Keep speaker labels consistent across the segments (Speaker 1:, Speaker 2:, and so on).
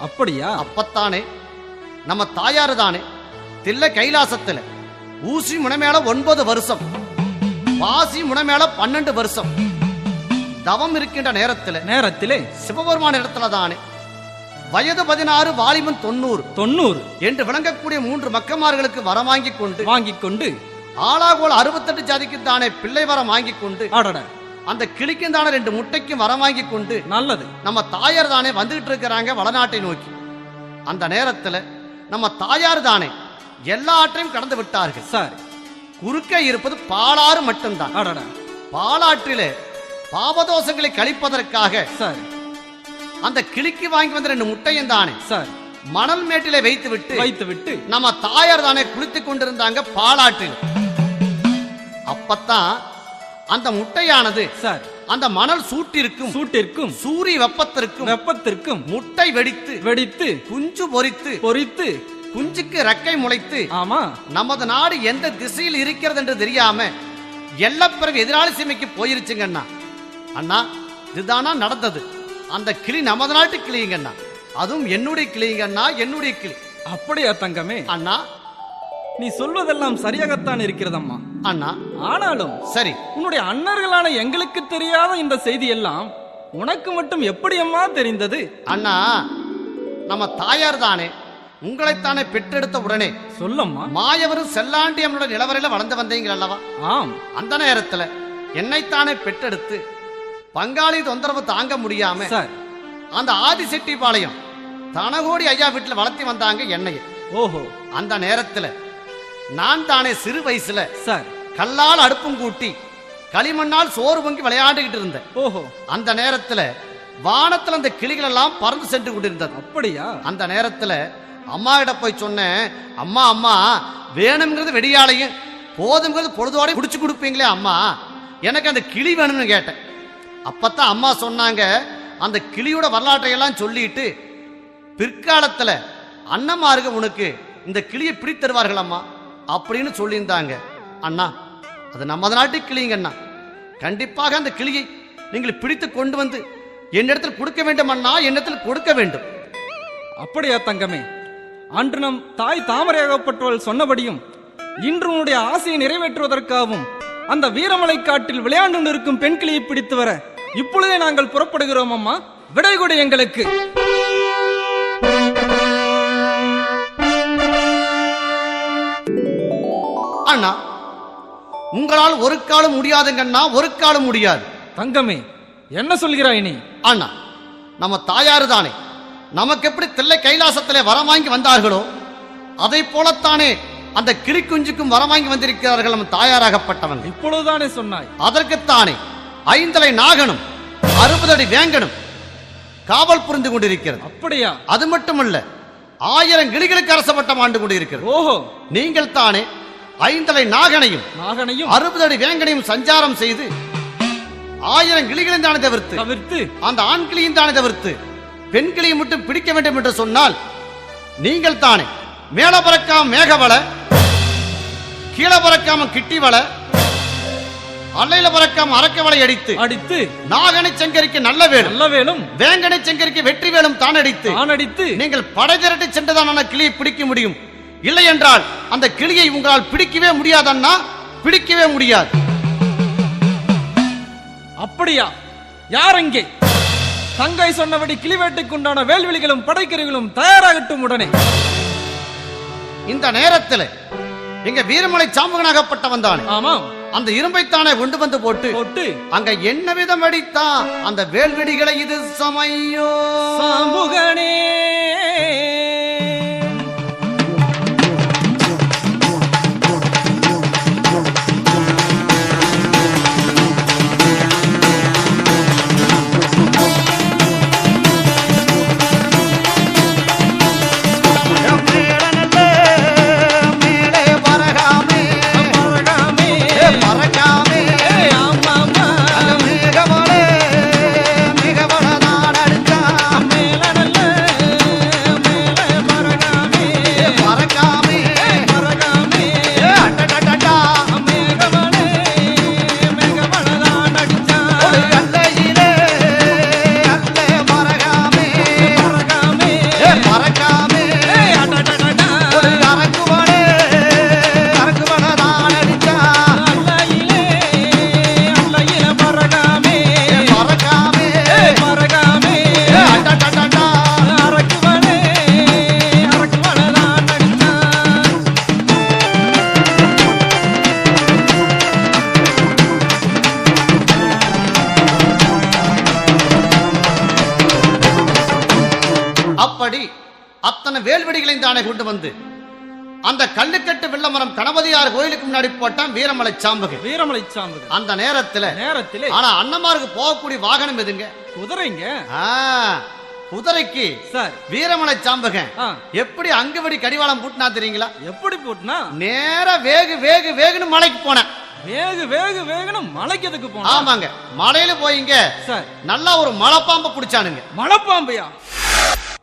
Speaker 1: அப்படியா?
Speaker 2: அப்பத்தானே. நம்ம தாயாரு தானே தில்ல கைலாசத்துல ஊசி முனைமேல ஒன்பது வருஷம் பாசி முனைமேல பன்னெண்டு வருஷம். தவம் இருக்கின்ற நேரத்துல
Speaker 1: நேரத்திலே?
Speaker 2: சிவபெருமான இடத்துல தானே வயது பதினாறு வாலிபன் தொண்ணூறு.
Speaker 1: தொண்ணூறு.
Speaker 2: என்று விளங்கக்கூடிய மூன்று மக்கமார்களுக்கு வரம் வாங்கி கொண்டு
Speaker 1: வாங்கிக் கொண்டு
Speaker 2: ஆளாகோல் அறுபத்தெட்டு ஜாதிக்கு தானே பிள்ளை வரம் வாங்கி கொண்டு
Speaker 1: அடட.
Speaker 2: அந்த கிளிக்கும் தானே ரெண்டு முட்டைக்கும் வரம் வாங்கி கொண்டு
Speaker 1: நல்லது.
Speaker 2: நம்ம தாயார் தானே வந்துகிட்டு இருக்கிறாங்க வடநாட்டை நோக்கி. அந்த நேரத்துல நம்ம தாயார் தானே எல்லா ஆற்றையும் கடந்து விட்டார்கள்.
Speaker 1: சரி.
Speaker 2: குறுக்கே இருப்பது பாலாறு மட்டும்தான். பாலாற்றிலே பாவதோஷங்களை கழிப்பதற்காக
Speaker 1: சரி.
Speaker 2: அந்த கிளிக்கு வாங்கி வந்த ரெண்டு முட்டையும் தானே
Speaker 1: சரி.
Speaker 2: மணல் மேட்டிலே வைத்து விட்டு
Speaker 1: வைத்து விட்டு
Speaker 2: நம்ம தாயார் தானே குளித்துக் கொண்டிருந்தாங்க பாலாற்றில். அப்பத்தான் அந்த முட்டையானது
Speaker 1: சரி
Speaker 2: அந்த மணல் சூட்டிற்கும்
Speaker 1: சூட்டிற்கும்
Speaker 2: சூரிய வெப்பத்திற்கும்
Speaker 1: வெப்பத்திற்கும்
Speaker 2: முட்டை வெடித்து
Speaker 1: வெடித்து
Speaker 2: குஞ்சு பொரித்து
Speaker 1: பொரித்து
Speaker 2: குஞ்சுக்கு ரெக்கை முளைத்து
Speaker 1: ஆமா.
Speaker 2: நமது நாடு எந்த திசையில் இருக்கிறது என்று தெரியாம எல்லப்பிறகு எதிராளி சீமைக்கு போயிருச்சுங்கண்ணா அண்ணா. இதுதானா நடந்தது? அந்த கிளி நமது நாட்டு கிளிங்கண்ணா அதுவும் என்னுடைய கிளிங்கண்ணா என்னுடைய கிளி.
Speaker 1: அப்படியா தங்கமே?
Speaker 2: அண்ணா.
Speaker 1: நீ சொல்வதெல்லாம் சரியாகத்தான் இருக்கிறதம்மா.
Speaker 2: அண்ணா
Speaker 1: ஆனாலும்
Speaker 2: சரி.
Speaker 1: உன்னுடைய அண்ணர்களான எங்களுக்கு தெரியாத இந்த செய்தி எல்லாம் உனக்கு மட்டும் எப்படி அம்மா தெரிந்தது?
Speaker 2: அண்ணா நம்ம தாயார் தானே. உங்களைத்தானே பெற்றெடுத்த உடனே.
Speaker 1: சொல்லம்மா.
Speaker 2: மாயவரும் செல்லாண்டி நம்மளோட நிலவரையில வளர்ந்து வந்தீங்க அல்லவா?
Speaker 1: ஆம்.
Speaker 2: அந்த நேரத்துல என்னைத்தானே பெற்றெடுத்து பங்காளி தொந்தரவு தாங்க முடியாம அந்த ஆதிசெட்டிப்பாளையம் தனகோடி ஐயா வீட்டுல வளர்த்தி வந்தாங்க என்னைய.
Speaker 1: ஓஹோ.
Speaker 2: அந்த நேரத்துல நான் தானே சிறு வயசுல
Speaker 1: சார்.
Speaker 2: கல்லால் அடுப்பும் கூட்டி களிமண்ணால் சோறு பொங்கி விளையாண்டுகிட்டு இருந்தேன்.
Speaker 1: ஓஹோ.
Speaker 2: அந்த நேரத்துல வானத்துல அந்த கிளிகள் எல்லாம் பறந்து சென்று கொண்டிருந்தது.
Speaker 1: அப்படியா?
Speaker 2: அந்த நேரத்துல அம்மா கிட்ட போய் சொன்னேன் அம்மா அம்மா வேணுங்கிறது வெடியாலையும் போதுங்கிறது பொழுதோட குடிச்சு கொடுப்பீங்களே அம்மா. எனக்கு அந்த கிளி வேணும்னு கேட்டேன். அப்பத்தான் அம்மா சொன்னாங்க அந்த கிளியோட வரலாற்றை எல்லாம் சொல்லிட்டு பிற்காலத்துல அண்ணமாருக உனக்கு இந்த கிளியை பிடித்து தருவார்கள் அம்மா. அப்படின்னு சொல்லியிருந்தாங்க. அண்ணா அது நமது நாட்டு கிளிங்க அண்ணா. கண்டிப்பாக அந்த கிளியை நீங்கள் பிடித்து கொண்டு வந்து என்னிடத்தில் கொடுக்க வேண்டும் அண்ணா என்னிடத்தில் கொடுக்க வேண்டும்.
Speaker 1: அப்படியா தங்கமே. அன்று நம் தாய் தாமரையாகப்பட்டவள் சொன்னபடியும் இன்று உன்னுடைய ஆசையை நிறைவேற்றுவதற்காகவும் அந்த வீரமலை காட்டில் விளையாண்டு நிற்கும் பெண் கிளியை பிடித்து வர இப்பொழுதே நாங்கள் புறப்படுகிறோம் அம்மா. விடை கொடு எங்களுக்கு.
Speaker 2: அண்ணா உங்களால் ஒரு காலம் முடியாதுங்கண்ணா ஒரு காலம் முடியாது.
Speaker 1: தங்கமே என்ன சொல்கிறாய் நீ?
Speaker 2: அண்ணா நம்ம தாயாரு தானே. நமக்கு எப்படி தில்லை கைலாசத்திலே வரம் வாங்கி வந்தார்களோ அதை போலத்தானே அந்த கிளிக்குஞ்சுக்கும் வரம் வாங்கி வந்திருக்கிறார்கள் நம்ம தாயாராகப்பட்டவங்க
Speaker 1: இப்பொழுதுதானே சொன்னாய்.
Speaker 2: அதற்குத்தானே ஐந்தலை நாகனும் அறுபது அடி வேங்கனும் காவல் புரிந்து கொண்டிருக்கிறது.
Speaker 1: அப்படியா?
Speaker 2: அது மட்டுமல்ல ஆயிரம் கிளிகளுக்கு அரசப்பட்டம் ஆண்டு கொண்டிருக்கிறது.
Speaker 1: ஓஹோ.
Speaker 2: நீங்கள் தானே ஐந்தலை நாகனையும்
Speaker 1: நாகனையும்
Speaker 2: அறுபது அடி வேங்கனையும் சஞ்சாரம் செய்து ஆயிரம் கிளிகளையும் தானே தவிர்த்து
Speaker 1: தவிர்த்து
Speaker 2: அந்த ஆண் கிளியும் தானே தவிர்த்து பெண் கிளியை மட்டும் பிடிக்க வேண்டும் என்று சொன்னால் நீங்கள் தானே. மேல பறக்காம மேகவள கீழே பறக்காம கிட்டி வள அலையில பறக்காம அரக்க வலை அடித்து
Speaker 1: அடித்து
Speaker 2: நாகனை செங்கரிக்கு நல்ல வேலும்
Speaker 1: நல்ல வேலும்
Speaker 2: வேங்கனை செங்கரிக்கு வெற்றி வேலும் தான் அடித்து
Speaker 1: தான் அடித்து
Speaker 2: நீங்கள் படை திரட்டி சென்றுதான் கிளியை பிடிக்க முடியும். இல்லை என்றால் அந்த கிளியை உங்களால் பிடிக்கவே முடியாதன்னா பிடிக்கவே முடியாது.
Speaker 1: அப்படியா? யார் அங்கே தங்கை சொன்னபடி கிளிவேட்டுக்குண்டான வேல்வெளிகளும் படைக்கருவிகளும் தயாராகட்டும் உடனே.
Speaker 2: இந்த நேரத்தில் எங்க வீரமலை சாம்பகனாகப்பட்டவன் தானே
Speaker 1: ஆமாம்.
Speaker 2: அந்த இரும்பைத்தானே கொண்டு வந்து போட்டு
Speaker 1: போட்டு.
Speaker 2: அங்க என்ன விதம் அடித்தான் அந்த வேல்வெடிகளை இது சமையோ?
Speaker 1: சாம்புகனே
Speaker 2: அத்தனை வேல்வெடிகளையும் தானே கொண்டு வந்து. அந்த கல்லுக்கட்டு வில்லமரம் கணபதியார் கோயிலுக்கு முன்னாடி போட்டான் வீரமலை சாம்பகு
Speaker 1: வீரமலை சாம்புகள்
Speaker 2: அந்த நேரத்துல
Speaker 1: நேரத்திலே.
Speaker 2: ஆனா அண்ணமாருக்கு போகக்கூடிய வாகனம் எதுங்க?
Speaker 1: குதிரைங்க.
Speaker 2: ஆ, குதிரைக்கு
Speaker 1: சார்.
Speaker 2: வீரமலை சாம்பகன்
Speaker 1: ஆ.
Speaker 2: எப்படி அங்குவடி கடிவாளம் பூட்டினா தெரியுங்களா?
Speaker 1: எப்படி போட்டுனா?
Speaker 2: நேரா வேகு வேகு வேகுன்னு மலைக்கு போனேன்.
Speaker 1: வேகு வேகு வேகுன்னு மலைக்கு எதுக்கு போனா
Speaker 2: ஆமாங்க. மலையில போயிங்க.
Speaker 1: சார்.
Speaker 2: நல்லா ஒரு மலைப்பாம்பை பிடிச்சானுங்க.
Speaker 1: மலைப்பாம்பையா?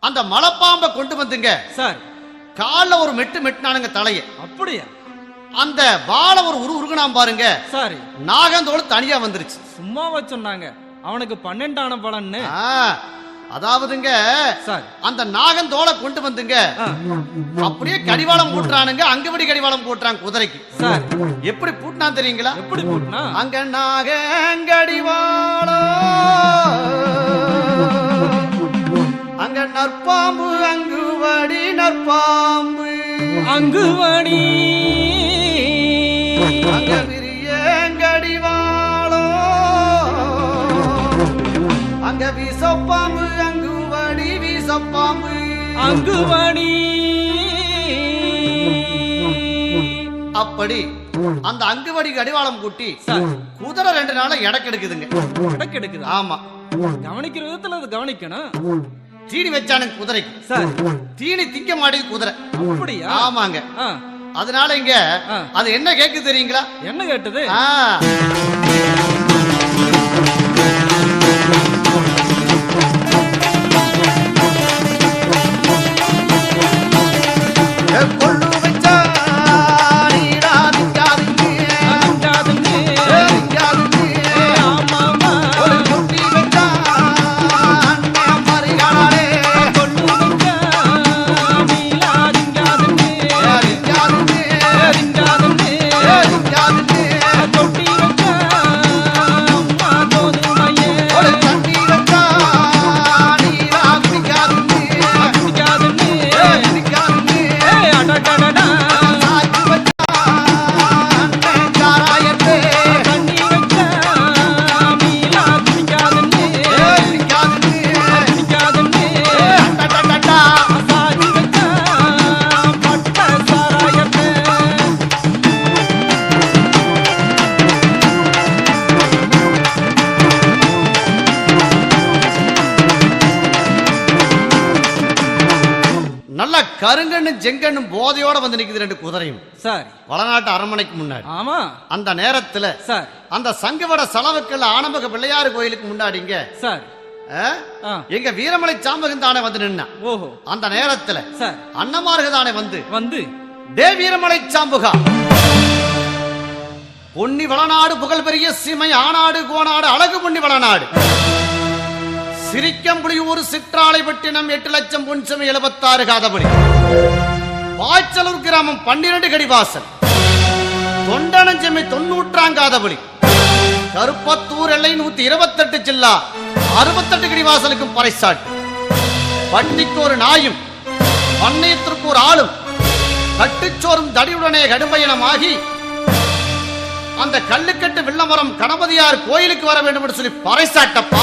Speaker 2: அந்த மலைப்பாம்பை கொண்டு வந்துங்க.
Speaker 1: சார்.
Speaker 2: கால்ல ஒரு மெட்டு மெட்டினானுங்க தலைய.
Speaker 1: அப்படியா?
Speaker 2: அந்த வாழை ஒரு உரு உருகுனாம் பாருங்க.
Speaker 1: சாரி.
Speaker 2: நாகந்தோடு தனியா வந்துருச்சு.
Speaker 1: சும்மாவா சொன்னாங்க. அவனுக்கு பன்னெண்டான பலன்னு.
Speaker 2: ஆ, அதாவதுங்க
Speaker 1: சார்.
Speaker 2: அந்த நாகந்தோலை கொண்டு வந்துங்க. அப்படியே கடிவாளம் போட்டுறானுங்க. அங்குவடி கடிவாளம் போட்டுறாங்க குதிரைக்கு?
Speaker 1: சார்.
Speaker 2: எப்படி பூட்டினா தெரியுங்களா?
Speaker 1: எப்படி போட்டுனா
Speaker 2: அங்க நாகங்கடிவாளோ. அங்க நற்பாம்பு அங்குவடி நற்பாம்பு.
Speaker 1: அங்குவணி
Speaker 2: அங்க விரியங்கடிவாளோ அங்க வீசப்பாம்பு அங்குவடி வீசப்பாம்பு.
Speaker 1: அங்குவணி
Speaker 2: அப்படி அந்த அங்குவடி கடிவாளம் கூட்டி குதிரை ரெண்டு நாளா எடக்கெடுக்குதுங்க.
Speaker 1: இடக்கு எடுக்குதா
Speaker 2: ஆமா.
Speaker 1: கவனிக்கிற விதத்துல அது கவனிக்கணும்.
Speaker 2: தீனி வச்சானுங்க குதிரைக்கு
Speaker 1: சார்.
Speaker 2: தீனி திங்க மாட்டேங்குது குதிரை.
Speaker 1: அப்படியா?
Speaker 2: ஆமாங்க. அதனால இங்க. அது என்ன கேக்கு தெரியுங்களா?
Speaker 1: என்ன கேட்டது?
Speaker 2: ஆ. கருங்கண்ணும் செங்கண்ணும் போதையோட வந்து நிக்குது ரெண்டு குதிரையும்.
Speaker 1: சார்.
Speaker 2: வளநாட்டு அரண்மனைக்கு முன்னாடி.
Speaker 1: ஆமா.
Speaker 2: அந்த நேரத்துல
Speaker 1: சார்.
Speaker 2: அந்த சங்கவட செலவுக்கள் ஆனம்பக பிள்ளையார் கோயிலுக்கு முன்னாடிங்க
Speaker 1: சார்.
Speaker 2: எங்க வீரமலை சாம்பகன் தானே வந்து நின்னான்
Speaker 1: ஓஹோ.
Speaker 2: அந்த நேரத்துல
Speaker 1: சார்.
Speaker 2: அன்னமார்கள் தானே வந்து.
Speaker 1: வந்து.
Speaker 2: டே வீரமலை சாம்புகா. பொன்னி வளநாடு புகழ் பெரிய சிமை ஆனாடு கோனாடு அழகு பொன்னி வளநாடு. சிரிக்கம்புலியூர் சிற்றாலை பட்டினம் எட்டு லட்சம் பொன்சமை எழுபத்தாறு காதபடி பாய்ச்சலூர் கிராமம் பன்னிரண்டு கடிவாசல் தொண்டனஞ்செம்மை தொன்னூற்றாங்காதபடி கருப்பத்தூர் எல்லை நூத்தி இருபத்தெட்டு ஜில்லா அறுபத்தெட்டு கடிவாசலுக்கும் பறைசாட்டு. பட்டிக்கு ஒரு நாயும் பண்ணையத்திற்கு ஒரு ஆளும் கட்டுச்சோறும் தடியுடனே கடுமையினமாகி அந்த கல்லுக்கட்டு வில்லமரம் கணபதியார் கோயிலுக்கு வர வேண்டும் என்று சொல்லி பறைசாட்டப்பா.